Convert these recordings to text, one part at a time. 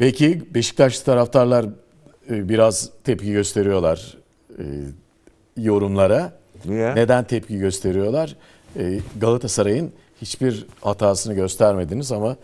Peki Beşiktaşlı taraftarlar e, biraz tepki gösteriyorlar e, yorumlara. Niye? Neden tepki gösteriyorlar? E, Galatasaray'ın hiçbir hatasını göstermediniz ama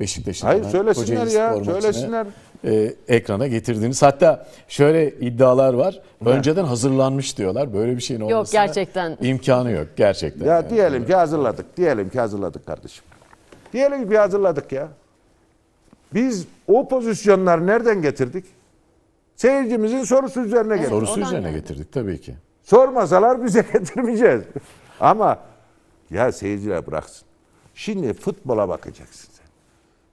Beşiktaş'ın Hayır söylesinler ya söylesinler. e, ekrana getirdiniz. Hatta şöyle iddialar var. Önceden hazırlanmış diyorlar. Böyle bir şeyin olmasına gerçekten. imkanı yok gerçekten. Ya yani. diyelim ki hazırladık. Diyelim ki hazırladık kardeşim. Diyelim ki hazırladık ya. Biz o pozisyonları nereden getirdik? Seyircimizin sorusu üzerine getirdik. Sorusu üzerine getirdik tabii ki. Sormasalar bize getirmeyeceğiz. Ama ya seyirciler bıraksın. Şimdi futbola bakacaksın sen.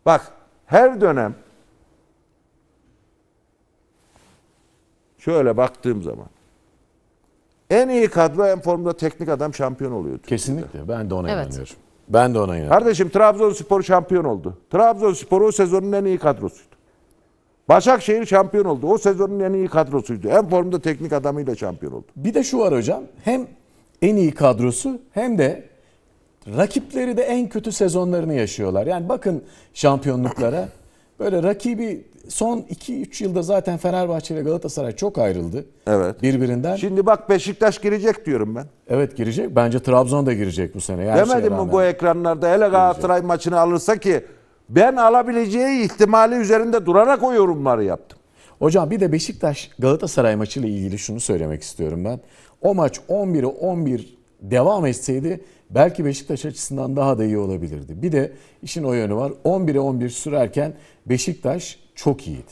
Bak her dönem şöyle baktığım zaman en iyi kadro en formda teknik adam şampiyon oluyor. Kesinlikle. Ben de ona Evet. inanıyorum. Ben de ona inanıyorum. Kardeşim Trabzonspor şampiyon oldu. Trabzonspor o sezonun en iyi kadrosuydu. Başakşehir şampiyon oldu. O sezonun en iyi kadrosuydu. En formda teknik adamıyla şampiyon oldu. Bir de şu var hocam. Hem en iyi kadrosu hem de rakipleri de en kötü sezonlarını yaşıyorlar. Yani bakın şampiyonluklara. Böyle rakibi son 2-3 yılda zaten Fenerbahçe ile Galatasaray çok ayrıldı. Evet. Birbirinden. Şimdi bak Beşiktaş girecek diyorum ben. evet girecek. Bence Trabzon da girecek bu sene. Her Demedim mi bu ekranlarda hele Galatasaray maçını alırsa ki ben alabileceği ihtimali üzerinde durarak o yorumları yaptım. Hocam bir de Beşiktaş Galatasaray maçıyla ilgili şunu söylemek istiyorum ben. O maç 11'e 11 devam etseydi belki Beşiktaş açısından daha da iyi olabilirdi. Bir de işin o yönü var. 11'e 11 sürerken Beşiktaş çok iyiydi.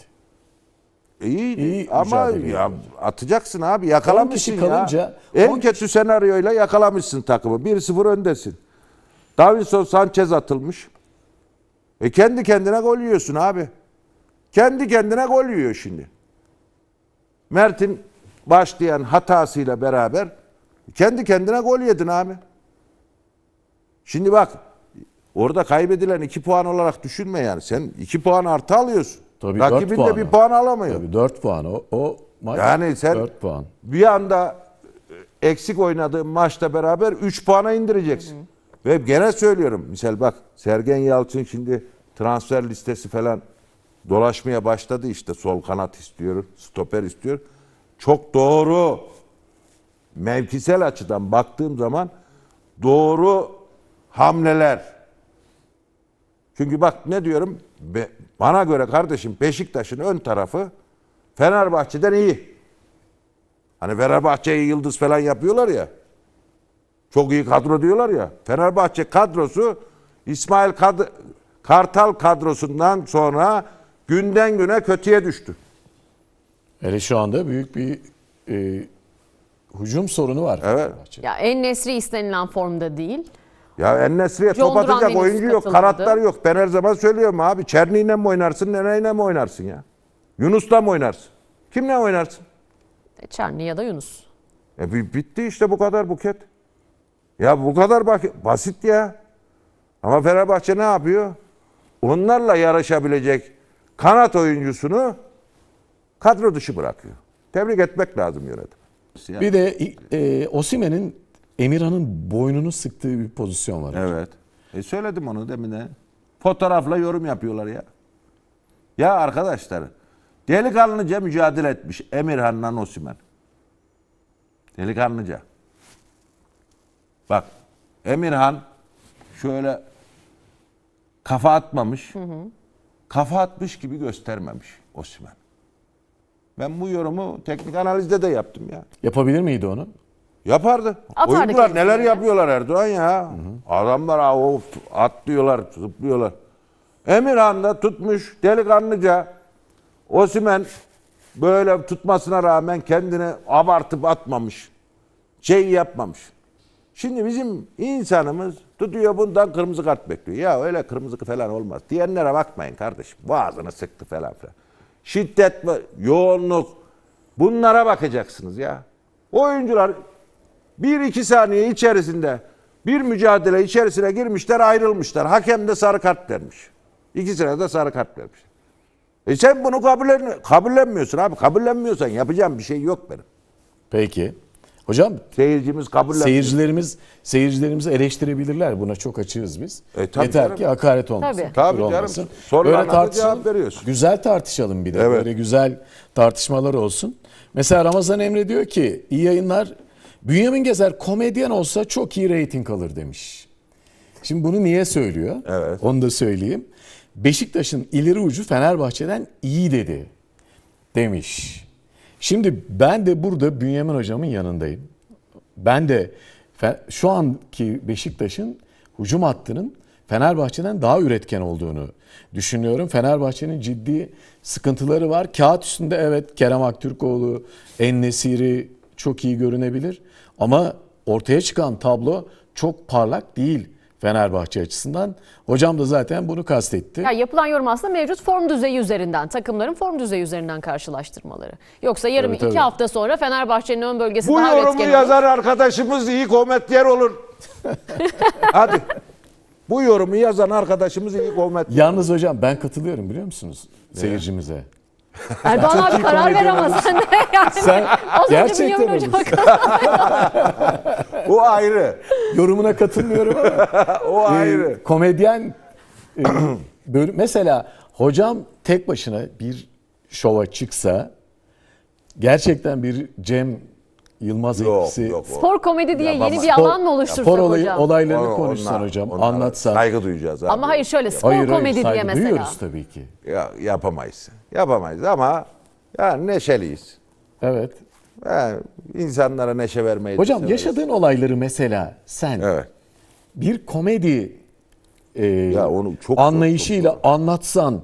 İyi ama ya atacaksın abi yakalamışsın kişi kalınca- ya. En kötü senaryoyla yakalamışsın takımı. 1-0 öndesin. Davinson Sanchez atılmış. E kendi kendine gol yiyorsun abi. Kendi kendine gol yiyor şimdi. Mert'in başlayan hatasıyla beraber kendi kendine gol yedin abi. Şimdi bak orada kaybedilen 2 puan olarak düşünme yani. Sen 2 puan artı alıyorsun. Tabii Rakibin de bir o. puan alamıyor. Tabii 4 puan o, o maç. Yani sen 4 puan. bir anda e, eksik oynadığın maçta beraber 3 puana indireceksin. Ve gene söylüyorum. Misal bak Sergen Yalçın şimdi transfer listesi falan dolaşmaya başladı işte sol kanat istiyor, stoper istiyor. Çok doğru mevkisel açıdan baktığım zaman doğru hamleler. Çünkü bak ne diyorum? Be- bana göre kardeşim Beşiktaş'ın ön tarafı Fenerbahçe'den iyi. Hani Fenerbahçe'yi yıldız falan yapıyorlar ya. Çok iyi kadro diyorlar ya. Fenerbahçe kadrosu İsmail Kad- Kartal kadrosundan sonra günden güne kötüye düştü. Hele şu anda büyük bir e, hücum sorunu var. Evet. Ya en Nesri istenilen formda değil. Ya Ennesri'ye John top atacak henüz oyuncu yok, katılmadı. kanatlar yok. Ben her zaman söylüyorum abi. Çerni'yle mi oynarsın, Nene'yle mi oynarsın ya? Yunus'la mı oynarsın? Kimle oynarsın? E, Çerni ya da Yunus. E bi- bitti işte bu kadar buket. Ya bu kadar bak basit ya. Ama Fenerbahçe ne yapıyor? Onlarla yarışabilecek kanat oyuncusunu kadro dışı bırakıyor. Tebrik etmek lazım yönetim. Bir de e, Osimen'in Emirhan'ın boynunu sıktığı bir pozisyon var. Evet. E söyledim onu demine. Fotoğrafla yorum yapıyorlar ya. Ya arkadaşlar delikanlıca mücadele etmiş Emirhan'la Osimhen. Delikanlıca. Bak Emirhan şöyle kafa atmamış. Kafa atmış gibi göstermemiş Osimhen. Ben bu yorumu teknik analizde de yaptım ya. Yapabilir miydi onu? Yapardı. Atardı Oyuncular neler ya. yapıyorlar Erdoğan ya. Adamlar ha, of, atlıyorlar, zıplıyorlar. Emirhan da tutmuş delikanlıca. Osimen böyle tutmasına rağmen kendini abartıp atmamış. Şey yapmamış. Şimdi bizim insanımız tutuyor bundan kırmızı kart bekliyor. Ya öyle kırmızı falan olmaz. Diyenlere bakmayın kardeşim. Boğazını sıktı falan filan. Şiddet yoğunluk bunlara bakacaksınız ya. Oyuncular bir iki saniye içerisinde bir mücadele içerisine girmişler ayrılmışlar. Hakem de sarı kart vermiş. İkisine de sarı kart vermiş. E sen bunu kabullen kabullenmiyorsun abi. Kabullenmiyorsan yapacağım bir şey yok benim. Peki. Hocam Seyircimiz kabullenmiyor. seyircilerimiz seyircilerimizi eleştirebilirler. Buna çok açığız biz. E, tabii Yeter canım. ki hakaret olmasın. Tabii. Tabii canım. olmasın. Sorularına Böyle tartışalım. cevap veriyorsun. Güzel tartışalım bir de. Evet. Böyle güzel tartışmalar olsun. Mesela Ramazan Emre diyor ki iyi yayınlar. Bünyamin Gezer komedyen olsa çok iyi reyting alır demiş. Şimdi bunu niye söylüyor? Evet. Onu da söyleyeyim. Beşiktaş'ın ileri ucu Fenerbahçe'den iyi dedi demiş. Şimdi ben de burada Bünyamin hocamın yanındayım. Ben de şu anki Beşiktaş'ın hücum hattının Fenerbahçe'den daha üretken olduğunu düşünüyorum. Fenerbahçe'nin ciddi sıkıntıları var. Kağıt üstünde evet Kerem Aktürkoğlu, Ennesiri çok iyi görünebilir. Ama ortaya çıkan tablo çok parlak değil Fenerbahçe açısından. Hocam da zaten bunu kastetti. Ya yapılan yorum aslında mevcut form düzeyi üzerinden, takımların form düzeyi üzerinden karşılaştırmaları. Yoksa yarım Tabii, iki tabii. hafta sonra Fenerbahçe'nin ön bölgesi Bu daha yorumu üretken olur. arkadaşımız iyi komedyen olur. Hadi. Bu yorumu yazan arkadaşımız iyi komedyen. Yalnız hocam ben katılıyorum biliyor musunuz seyircimize. Erdoğan abi karar ver ama sen de yani. Sen gerçekten öyle. O ayrı. Yorumuna katılmıyorum ama O e, ayrı. komedyen e, bölüm, mesela hocam tek başına bir şova çıksa gerçekten bir Cem Yılmaz Yok, etkisi yok. o- Spor komedi diye yeni bir alan mı oluştursak spor olayı, hocam? olaylarını Onlar- konuşsan hocam onlara anlatsan. Saygı duyacağız abi. Ama hayır şöyle spor Hayır, hayır, komedi diye saygı mesela. duyuyoruz tabii ki. Ya, yapamayız. Yapamayız ama yani neşeliyiz. Evet. Yani insanlara neşe vermeyi de Hocam severiz. yaşadığın olayları mesela sen Evet. bir komedi e, Ya onu çok anlayışıyla anlatsan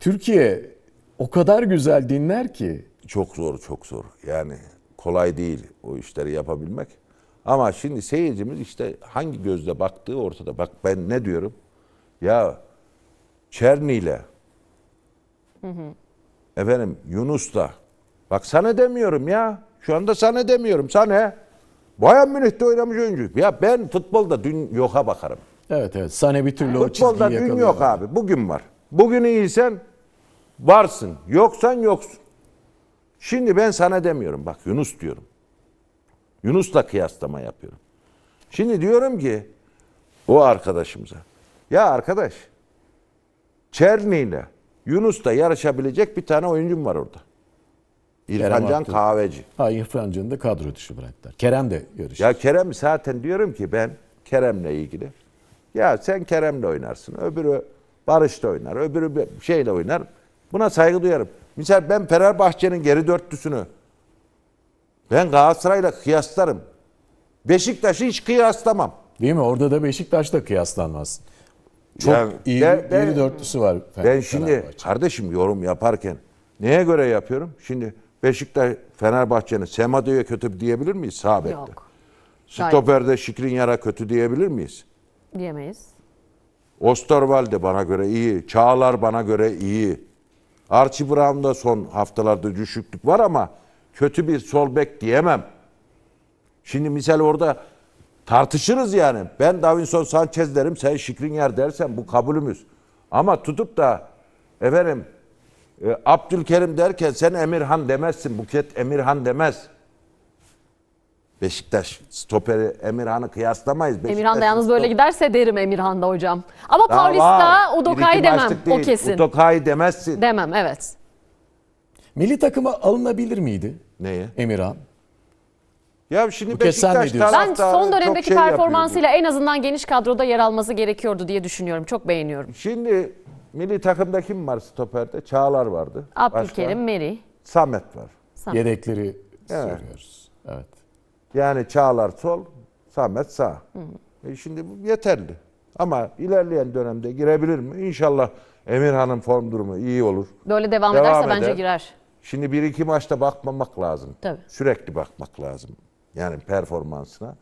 Türkiye o kadar güzel dinler ki. Çok zor, çok zor. Yani kolay değil o işleri yapabilmek. Ama şimdi seyircimiz işte hangi gözle baktığı ortada. Bak ben ne diyorum? Ya Çerni'yle efendim Yunus'la bak sana demiyorum ya. Şu anda sana demiyorum. Sana Bayern Münih'te oynamış oyuncu. Ya ben futbolda dün yoka bakarım. Evet evet. Sane bir türlü o Futbolda dün yok abi. Bugün var. Bugün iyiysen varsın. Yoksan yoksun. Şimdi ben sana demiyorum. Bak Yunus diyorum. Yunus'la kıyaslama yapıyorum. Şimdi diyorum ki o arkadaşımıza. Ya arkadaş Çerni ile Yunus'la yarışabilecek bir tane oyuncum var orada. İrfan Can. Kahveci. Ha İrfan Can'ı da kadro dışı bıraktılar. Kerem de yarıştı. Ya Kerem zaten diyorum ki ben Kerem'le ilgili. Ya sen Kerem'le oynarsın. Öbürü Barış'la oynar. Öbürü şeyle oynar. Buna saygı duyarım. Misal ben Fenerbahçe'nin geri dörtlüsünü ben Galatasaray'la kıyaslarım. Beşiktaş'ı hiç kıyaslamam. Değil mi? Orada da Beşiktaş'ta kıyaslanmaz. Çok Yani iyi ben- bir ben- geri dörtlüsü var. Ben şimdi kardeşim yorum yaparken neye göre yapıyorum? Şimdi Beşiktaş Fenerbahçe'nin Semado'ya kötü diyebilir miyiz? Sağ bekte. Yok Stoperde Şikrinyar'a kötü diyebilir miyiz? diyemeyiz. Osterwalde bana göre iyi. Çağlar bana göre iyi. Archie Brown'da son haftalarda düşüklük var ama kötü bir sol bek diyemem. Şimdi misal orada tartışırız yani. Ben Davinson Sanchez derim, sen Şikrinyar dersen bu kabulümüz. Ama tutup da efendim e, Abdülkerim derken sen Emirhan demezsin. Buket Emirhan demez. Beşiktaş stoperi Emirhan'ı kıyaslamayız. Emirhan da Beşiktaş yalnız böyle giderse derim Emirhan'da hocam. Ama daha Paulista, var. İki demem. maçlık O değil. kesin. Udokay demezsin. Demem evet. Milli takıma alınabilir miydi Neye? Emirhan? Ya şimdi Bu kez sen ne Beşiktaş diyorsun? Ben taraftarı son çok dönemdeki şey performansıyla en azından geniş kadroda yer alması gerekiyordu diye düşünüyorum. Çok beğeniyorum. Şimdi milli takımda kim var stoperde? Çağlar vardı. Abdülkerim? Meri. Samet var. Yedekleri soruyoruz. Evet. Yani Çağlar sol, Samet sağ. E şimdi bu yeterli. Ama ilerleyen dönemde girebilir mi? İnşallah Emirhan'ın form durumu iyi olur. Böyle devam, Devam ederse eder. bence girer. Şimdi bir iki maçta bakmamak lazım. Tabii. Sürekli bakmak lazım. Yani performansına.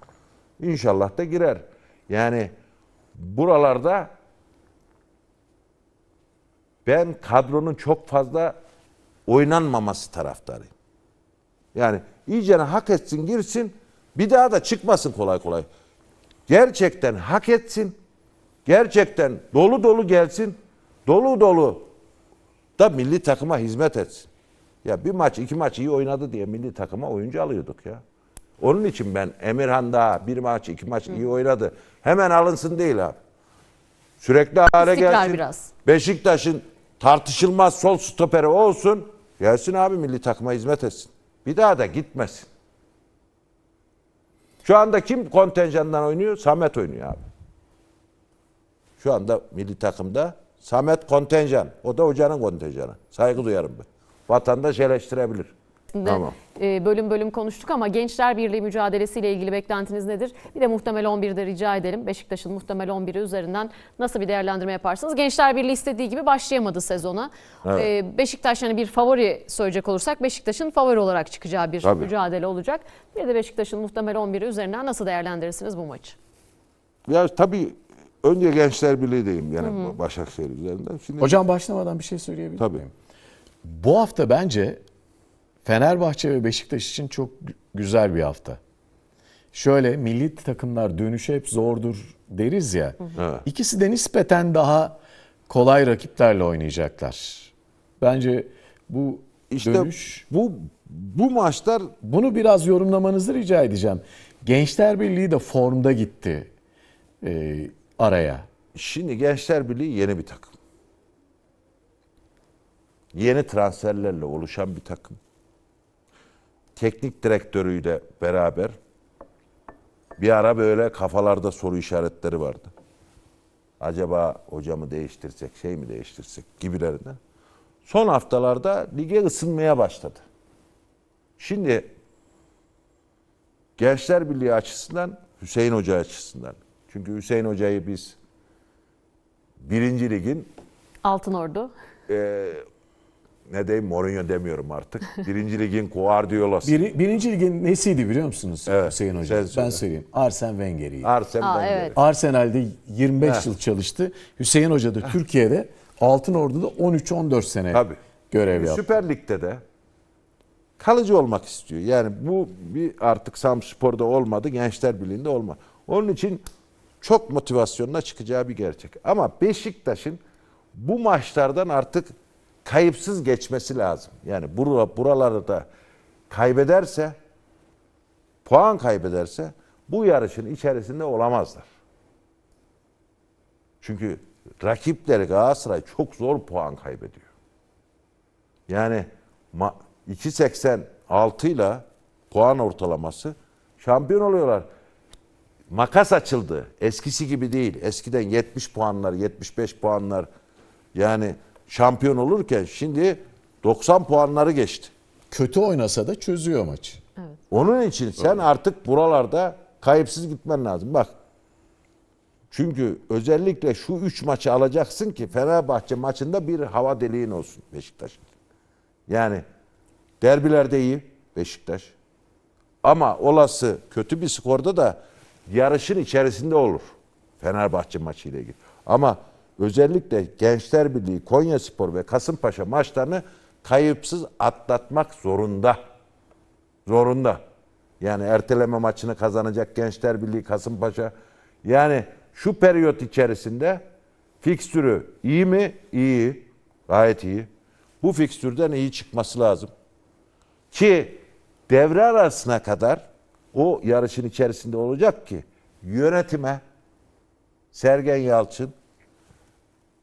İnşallah da girer. Yani buralarda ben kadronun çok fazla oynanmaması taraftarıyım. Yani iyice hak etsin girsin bir daha da çıkmasın kolay kolay. Gerçekten hak etsin. Gerçekten dolu dolu gelsin. Dolu dolu da milli takıma hizmet etsin. Ya bir maç iki maç iyi oynadı diye milli takıma oyuncu alıyorduk ya. Onun için ben Emirhan daha bir maç iki maç iyi oynadı. Hemen alınsın değil abi. Sürekli hale gelsin. biraz. Beşiktaş'ın tartışılmaz sol stoperi olsun. Gelsin abi milli takıma hizmet etsin. Bir daha da gitmesin. Şu anda kim kontenjandan oynuyor? Samet oynuyor abi. Şu anda milli takımda Samet kontenjan. O da hocanın kontenjanı. Saygı duyarım ben. Vatandaş eleştirebilir. Şimdi, Tamam. e, bölüm bölüm konuştuk ama Gençler Birliği mücadelesiyle ilgili beklentiniz nedir? Bir de muhtemel 11'de rica edelim. Beşiktaş'ın muhtemel 11'i üzerinden nasıl bir değerlendirme yaparsınız? Gençler Birliği istediği gibi başlayamadı sezona. Evet. E, Beşiktaş hani bir favori söyleyecek olursak Beşiktaş'ın favori olarak çıkacağı bir Tabii. mücadele olacak. Bir de Beşiktaş'ın muhtemel 11'i üzerinden nasıl değerlendirirsiniz bu maçı? Ya tabii önce Gençler Birliği diyeyim yani Başakşehir üzerinden. Şimdi Hocam başlamadan bir şey söyleyebilir Tabii. miyim? Bu hafta bence Fenerbahçe ve Beşiktaş için çok gü- güzel bir hafta. Şöyle milli takımlar dönüşü hep zordur deriz ya. Evet. İkisi de nispeten daha kolay rakiplerle oynayacaklar. Bence bu işte dönüş bu bu maçlar bunu biraz yorumlamanızı rica edeceğim. Gençler Birliği de formda gitti e, araya. Şimdi Gençler Birliği yeni bir takım. Yeni transferlerle oluşan bir takım. Teknik direktörüyle beraber bir ara böyle kafalarda soru işaretleri vardı. Acaba hocamı değiştirsek, şey mi değiştirsek gibilerinden. Son haftalarda lige ısınmaya başladı. Şimdi Gençler Birliği açısından, Hüseyin Hoca açısından. Çünkü Hüseyin Hoca'yı biz birinci ligin Altın Ordu. Ne diyeyim Mourinho demiyorum artık. Birinci ligin Guardiola'sı. Bir, birinci ligin nesiydi biliyor musunuz Evet, Hüseyin Hoca? sen Ben söyle. söyleyeyim. Arsene Wenger'iydi. Arsene Aa, Wenger. evet. Arsenal'de 25 yıl çalıştı. Hüseyin Hoca da Türkiye'de Altın Ordu'da 13-14 sene Tabii. görev yaptı. Süper Lig'de de kalıcı olmak istiyor. Yani bu bir artık Samspor'da olmadı, Gençler Birliği'nde olma. Onun için çok motivasyonla çıkacağı bir gerçek. Ama Beşiktaş'ın bu maçlardan artık kayıpsız geçmesi lazım. Yani bura- buraları da kaybederse, puan kaybederse bu yarışın içerisinde olamazlar. Çünkü rakipleri Galatasaray çok zor puan kaybediyor. Yani ma- 2.86 ile puan ortalaması şampiyon oluyorlar. Makas açıldı. Eskisi gibi değil. Eskiden 70 puanlar, 75 puanlar yani şampiyon olurken şimdi 90 puanları geçti. Kötü oynasa da çözüyor maçı. Onun için sen artık buralarda kayıpsız gitmen lazım. Bak. Çünkü özellikle şu 3 maçı alacaksın ki Fenerbahçe maçında bir hava deliğin olsun Beşiktaş. Yani derbilerde iyi Beşiktaş. Ama olası kötü bir skorda da yarışın içerisinde olur. Fenerbahçe maçıyla ilgili. Ama özellikle Gençler Birliği, Konyaspor ve Kasımpaşa maçlarını kayıpsız atlatmak zorunda. Zorunda. Yani erteleme maçını kazanacak Gençler Birliği Kasımpaşa. Yani şu periyot içerisinde fikstürü iyi mi? İyi. Gayet iyi. Bu fikstürden iyi çıkması lazım. Ki devre arasına kadar o yarışın içerisinde olacak ki yönetime Sergen Yalçın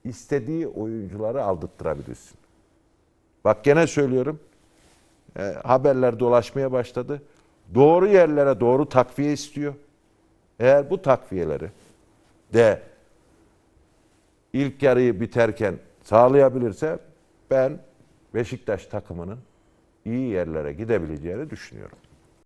istediği oyuncuları aldırttırabilirsin. Bak gene söylüyorum. E, haberler dolaşmaya başladı. Doğru yerlere doğru takviye istiyor. Eğer bu takviyeleri de ilk yarıyı biterken sağlayabilirse ben Beşiktaş takımının iyi yerlere gidebileceğini düşünüyorum.